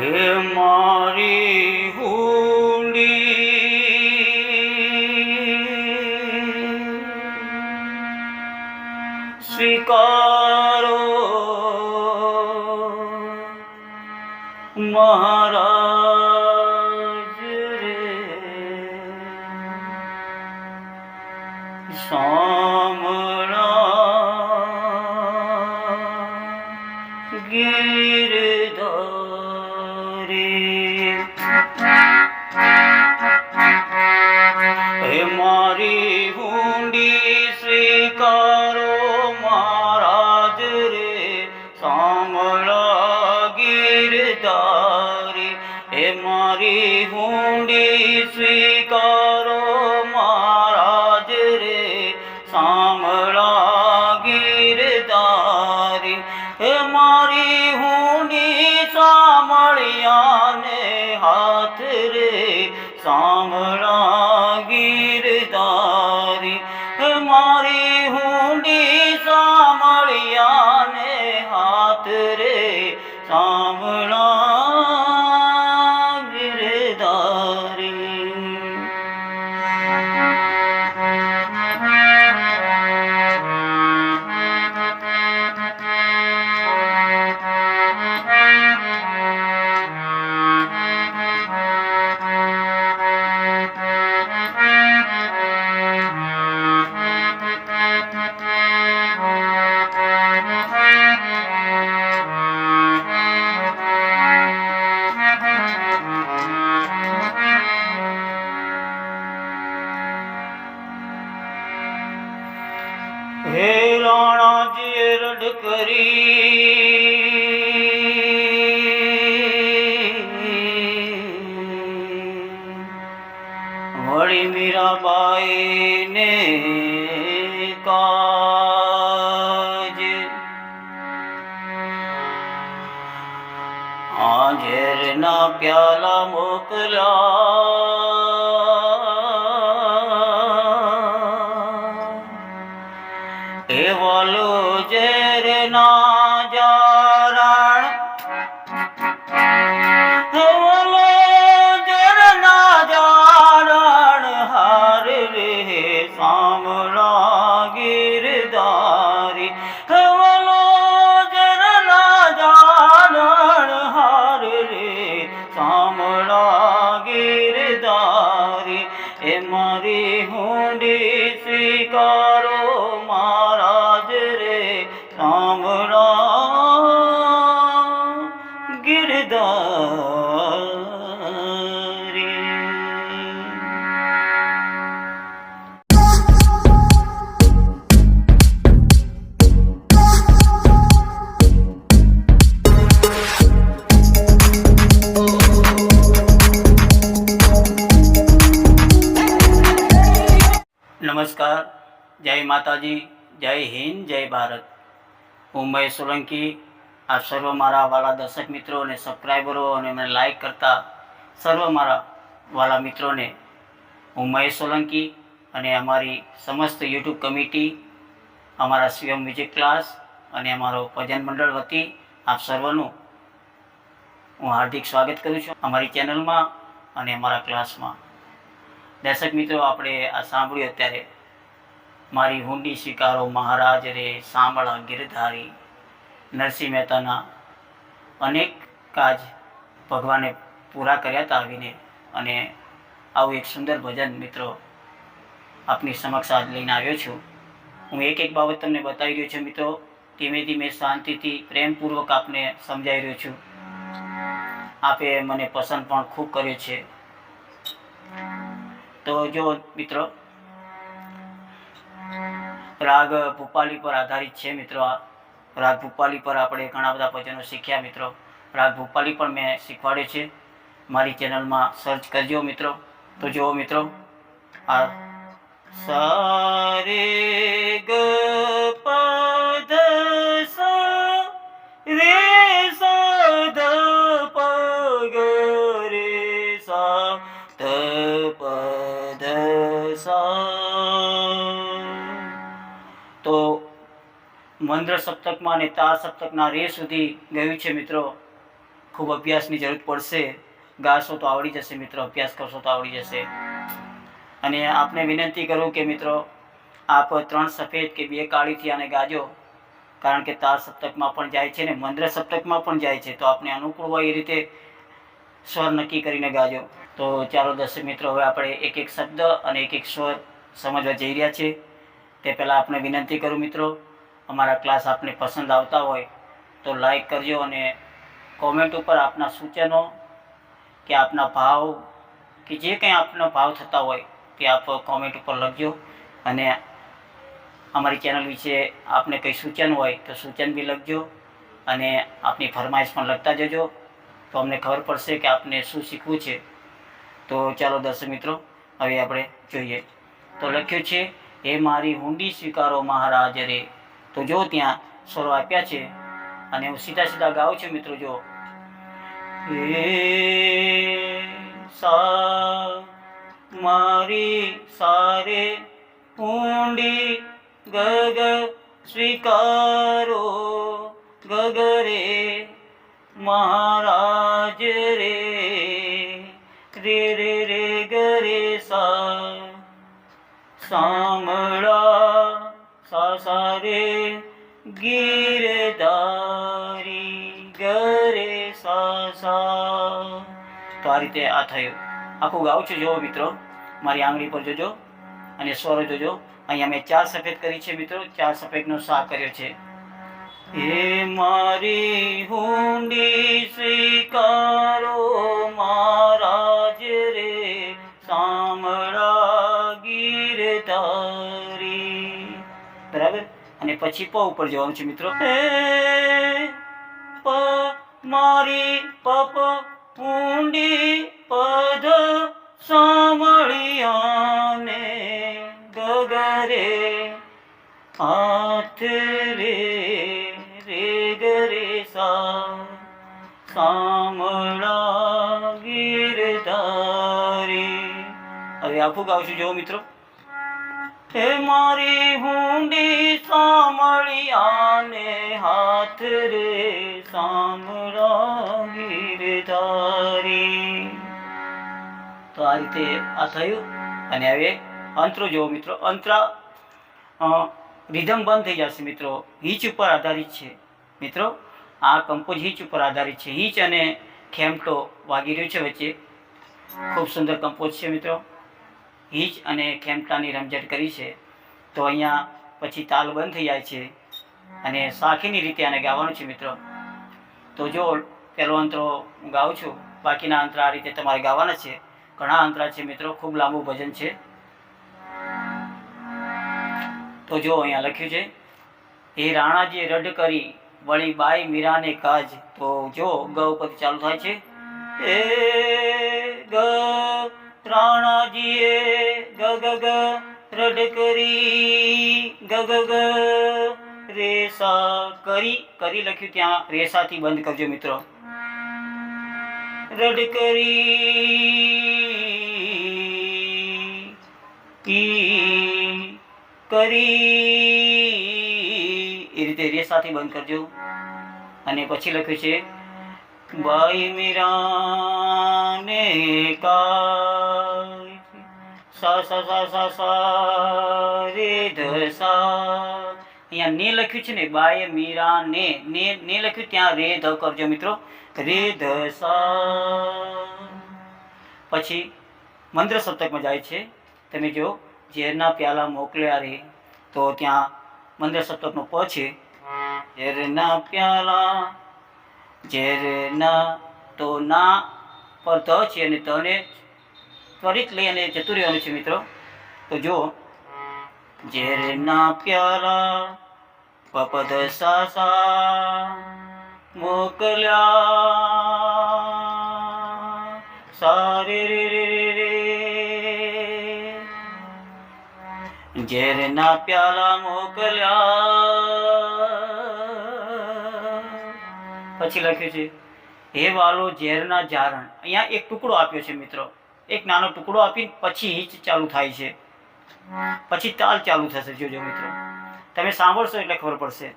હે મારી મારી હુંડી સ્વીકારો મહારાજ રે, સાંભળા ગીરદારી હે મારી હુંડી સાંભળ્યાને હાથ રે, સાંભળા ગીરદારી હે મારી હુંડી સાંભળ્યાને હાથ રે, સાંભળા વળી મીરાબાઈ ને કાજ આંજેર ના પ્યાલા મોકલા એ વાલો ઝેર સાંભળા ગિરધારી એ મારી હુંડી જય માતાજી, જય હિન્દ, જય ભારત. હું મહેશ સોલંકી, આપ સર્વ મારા વાલા દર્શક મિત્રો અને સબસ્ક્રાઈબરો અને મને લાઈક કરતા સર્વ મારા વાલા મિત્રોને હું મહેશ સોલંકી અને અમારી સમસ્ત યુટ્યુબ કમિટી, અમારા શિવમ મ્યુઝિક ક્લાસ અને અમારો ભજન મંડળ વતી આપ સર્વનું હું હાર્દિક સ્વાગત કરું છું અમારી ચેનલમાં અને અમારા ક્લાસમાં દર્શક મિત્રો, આપણે આ સાંભળ્યું અત્યારે મારી હુંડી સ્વીકારો મહારાજ રે સાંભળા ગિરધારી નરસિંહ મહેતાના અનેક કાજ ભગવાને પૂરા કર્યા હતા આવીને. અને આવું એક સુંદર ભજન મિત્રો આપની સમક્ષ આજ લઈને આવ્યો છું. હું એક એક બાબત તમને બતાવી રહ્યો છું મિત્રો. ધીમે ધીમે શાંતિથી, પ્રેમપૂર્વક આપને સમજાવી રહ્યો છું. આપે મને પસંદ પણ ખૂબ કર્યો છે. તો જો મિત્રો રાગ ભૂપાલી પર આધારિત છે મિત્રો આ. રાગ ભૂપાલી પર આપણે ઘણા બધા ભજનો શીખ્યા મિત્રો. રાગ ભૂપાલી પણ મેં શીખવાડ્યો છે. મારી ચેનલમાં સર્ચ કરજો મિત્રો. તો જુઓ મિત્રો. આ. સારે ગ મંદ્ર સપ્તકમાં અને તાર સપ્તકના રે સુધી ગયું છે મિત્રો. ખૂબ અભ્યાસની જરૂર પડશે. ગાશો તો આવડી જશે મિત્રો. અભ્યાસ કરશો તો આવડી જશે. અને આપને વિનંતી કરું કે મિત્રો, આપ ત્રણ સફેદ કે બે કાળીથી આને ગાજો. કારણ કે તાર સપ્તકમાં પણ જાય છે ને મંદ્ર સપ્તકમાં પણ જાય છે. તો આપને અનુકૂળ હોય એ રીતે સ્વર નક્કી કરીને ગાજો. તો ચાલો દર્શક મિત્રો, હવે આપણે એક એક શબ્દ અને એક એક સ્વર સમજવા જઈ રહ્યા છીએ તે પહેલાં આપણે વિનંતી કરું મિત્રો અમારા ક્લાસ આપને પસંદ આવતા હોય તો લાઈક કરજો અને કોમેન્ટ ઉપર આપના સૂચનો કે આપના ભાવ કે જે કંઈ આપનો ભાવ થતા હોય તે આપ કોમેન્ટ ઉપર લખજો. અને અમારી ચેનલ વિશે આપને કંઈ સૂચન હોય તો સૂચન બી લખજો અને આપની ફરમાઈશ પણ લખતા જજો. તો અમને ખબર પડશે કે આપને શું શીખવું છે. તો ચાલો દર્શક મિત્રો, હવે આપણે જોઈએ. તો લખ્યું છે, હે મારી હુંડી સ્વીકારો મહારાજ રે તો જો ત્યાં સ્વરો આપ્યા છે અને હું સીધા સીધા ગાઉં છું મિત્રો જો. સા મારી સારે ઊંડી ગગ સ્વીકારો, ગગરે મહારાજ રે રે રે રે ગરે સા સાંભળા. સા સા રે ગીરધારી ગરે સા સા તો આ રીતે આ થયું. આખું ગાઉં છું જોવો મિત્રો. મારી આંગળી પર જોજો અને સ્વરો જોજો. અહીંયા મેં ચાર સફેદ કરી છે, મિત્રો. ચાર સફેદનો સા કર્યો છે. હે મારી હુંડી સ્વીકારો પછી પ ઉપર જવાનું છે મિત્રો. હે પ મારી પપ ઊંડી પદ સાંભળિયાને ગગરે હાથ રે રે ગરે સા સાંભળા ગીરધારી. હવે આખું ગાવશું જો મિત્રો. હે મારી હુંડી સાંભળિયાને હાથ રે ગીરધારી તો આ રીતે આ થયું અને હવે અંતરો જુઓ મિત્રો, અંતરા રિધમ બંધ થઈ જશે મિત્રો. હિચ ઉપર આધારિત છે. મિત્રો, આ કંપોઝ હીચ ઉપર આધારિત છે. હિચ અને ખેમટો વાગી રહ્યો છે વચ્ચે. ખૂબ સુંદર કંપોઝ છે મિત્રો. હીચ અને ખેમટાની રમઝટ કરી છે. તો અહીંયા પછી તાલ બંધ થઈ જાય છે અને સાખીની રીતે આને ગાવાનું છે મિત્રો. તો જો પહેલો અંતરો હું ગાઉં છું. બાકીના અંતરા આ રીતે તમારે ગાવાના છે. ઘણા અંતરા છે મિત્રો, ખૂબ લાંબુ ભજન છે. તો જો અહીંયા લખ્યું છે એ રાણાજીએ રડ કરી, વળી બાઈ મીરાને કાજ. તો જો ગ ઉપરથી ચાલુ થાય છે. એ ગ રાણાજીએ ગ રડ કરી રેસા કરી કરી લખ્યું ત્યાં. રેસાથી બંધ કરજો મિત્રો. રડ કરી કરી. એ રીતે રેસાથી બંધ કરજો. અને પછી લખ્યું છે બાઈ મીરા ને સા સા ધ અહીંયા ને લખ્યું છે ને બાય મીરા ને ને ને લખ્યું ત્યાં રે ધ કરજો મિત્રો. રે ધ સા. પછી મંત્ર સપ્તકમાં જાય છે. તમે જો, ઝેરના પ્યાલા મોકલ્યા રે, તો ત્યાં મંત્ર સપ્તકનો પ છે. ઝેરના પ્યાલા, ઝેરના તો ના, પર ત છે અને તને ત્વરિત લઈ અને જતું રહેવાનું છે મિત્રો. તો જો ઝેરના પ્યાલા પપદ સાસા, મોકલ્યા. સારે રે રે રે ઝેરના પ્યાલા મોકલ્યા. પછી લખ્યું છે, હે વાલો ઝેરના જારણ. અહીંયા એક ટુકડો આપ્યો છે મિત્રો. એક નાનો ટુકડો આપીને પછી હિચ ચાલુ થાય છે. પછી તાલ ચાલુ થશે, જોજો મિત્રો. તમે સાંભળશો એટલે ખબર પડશે.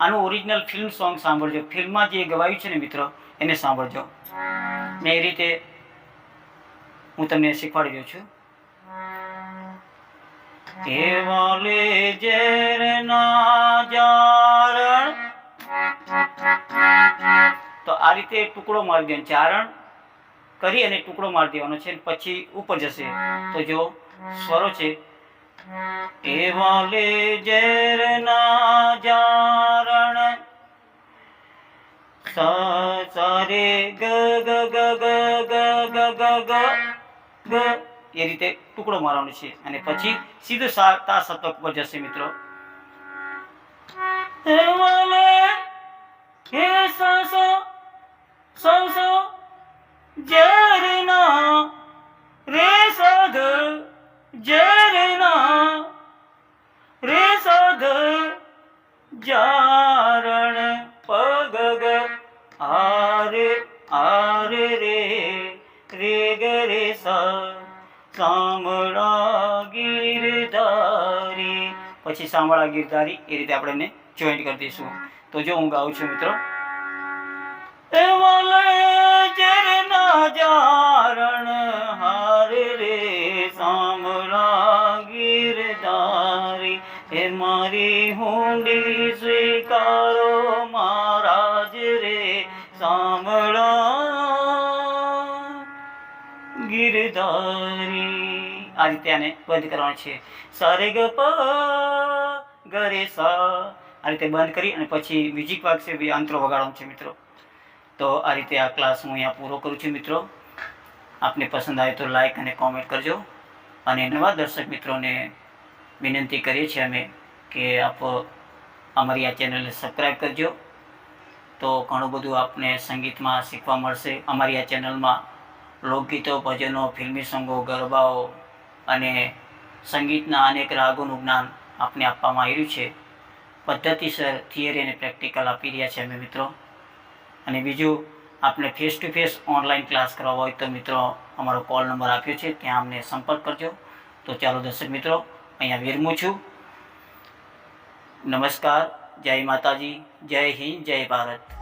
આનું ઓરિજિનલ ફિલ્મ સોંગ સાંભળજો. ફિલ્મમાં જે ગવાયું છે ને મિત્રો, એને સાંભળજો. મેં એ રીતે હું તમને શીખવાડી દઉં છું. કેવલે ઝેરના જારણ. તો આ રીતે ટુકડો મારી દે ચારણ કરી અને ટુકડો મારી દેવાનો છે પછી ઉપર જશે. તો જો, સ્વરો છે એ રીતે ટુકડો મારવાનો છે. અને પછી સીધો તા સતક પર જશે મિત્રો. હે વાલે સા જરના રે સદ જરના રે સદ જારણ પગ આરે આરે રે રે ગ રે સાંભળા ગીરધારી. પછી સાંભળા ગીરધારી એ રીતે આપણે જોઈન્ટ કરી દઈશું. તો જો હું ગાઉં છું મિત્રો મારી હુંડી સ્વીકારો મહારાજ રે સાંભળા ગિરધારી આ રીતે આને બંધ કરવાનું છે સારે ગ પ ગરે સા આ રીતે બંધ કરી અને પછી મ્યુઝિક વાગશે અંતરો વગાડવાનું છે મિત્રો. તો આ રીતે આ ક્લાસ હું અહીંયા પૂરો કરું છું મિત્રો. આપને પસંદ આવે તો લાઇક અને કોમેન્ટ કરજો. અને નવા દર્શક મિત્રોને વિનંતી કરીએ છીએ અમે કે આપ અમારી આ ચેનલને સબસ્ક્રાઈબ કરજો. તો ઘણું બધું આપને સંગીતમાં શીખવા મળશે. અમારી આ ચેનલમાં લોકગીતો, ભજનો, ફિલ્મી સંગો, ગરબાઓ અને સંગીતના અનેક રાગોનું જ્ઞાન આપને આપવામાં આવ્યું છે. પદ્ધતિસર થિયરી અને પ્રેક્ટિકલ આપી રહ્યા છે અમે મિત્રો. અને બીજું, આપને face to face online class કરવા હોય તો મિત્રો, અમારો કોલ નંબર આપ્યો છે, ત્યાં અમને સંપર્ક કરજો. તો ચાલો દર્શક મિત્રો, અહીંયા વિરમું છું. નમસ્કાર, જય માતાજી, જય હિન્દ, જય ભારત.